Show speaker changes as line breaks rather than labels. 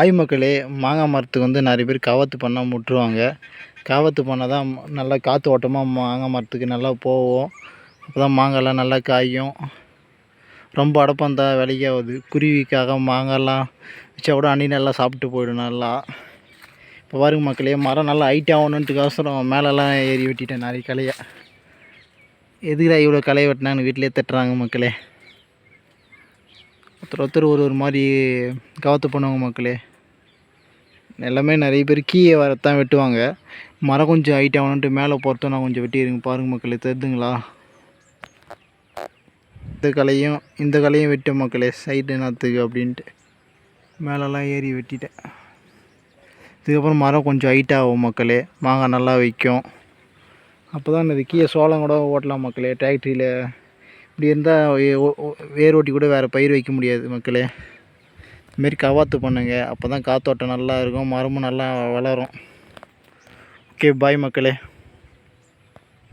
ஆய் மக்களே மாங்காய் மரத்துக்கு வந்து நிறைய பேர் கவாத்து பண்ணால் முட்டுருவாங்க. கவாத்து பண்ணால் தான் நல்லா காற்று ஓட்டமாக மாங்காய் மரத்துக்கு நல்லா போகும் அப்போ தான் மாங்காய்லாம் நல்லா காயும். ரொம்ப அடப்பம் தான் விலைக்காகுது குருவிக்காக மாங்காய்லாம் வச்சா கூட அண்ணி நல்லா சாப்பிட்டு போயிடும் நல்லா. இப்போ பாருங்க மக்களே மரம் நல்லா ஹைட் ஆகணுன்ட்டுக்கோசரம் மேலெல்லாம் ஏறி வெட்டிட்டேன் நிறைய களையை. எதுக்குடா இவ்வளோ களையை வெட்டினான்னு வீட்டிலே தட்டுறாங்க மக்களே. ஒருத்தர் ஒருத்தர் ஒரு ஒரு மாதிரி கவத்து பண்ணுவாங்க மக்களே. எல்லாமே நிறைய பேர் கீயை வரத்தான் வெட்டுவாங்க. மரம் கொஞ்சம் ஹைட் ஆகணுன்ட்டு மேலே போகிறதும் நான் கொஞ்சம் வெட்டிடுங்க பாருங்கள் மக்களே தெரிதுங்களா? இந்த கலையும் இந்த கலையும் வெட்டு மக்களே சைடு நாற்றுக்கு அப்படின்ட்டு. மேலெல்லாம் ஏறி வெட்டிட்டேன். இதுக்கப்புறம் மரம் கொஞ்சம் ஹைட் ஆகும் மக்களே. மாங்காய் நல்லா வைக்கும். அப்போ தான் இது கீழே சோளம் கூட ஓட்டலாம் மக்களே டிராக்டரியில் இப்படி இருந்தால் வேர் ஓட்டி கூட வேறு பயிர் வைக்க முடியாது மக்களே. இதுமாரி கவாத்து பண்ணுங்க. அப்போ தான் காத்தோட்டம் நல்லா இருக்கும் மரமும் நல்லா வளரும். ஓகே பாய் மக்களே.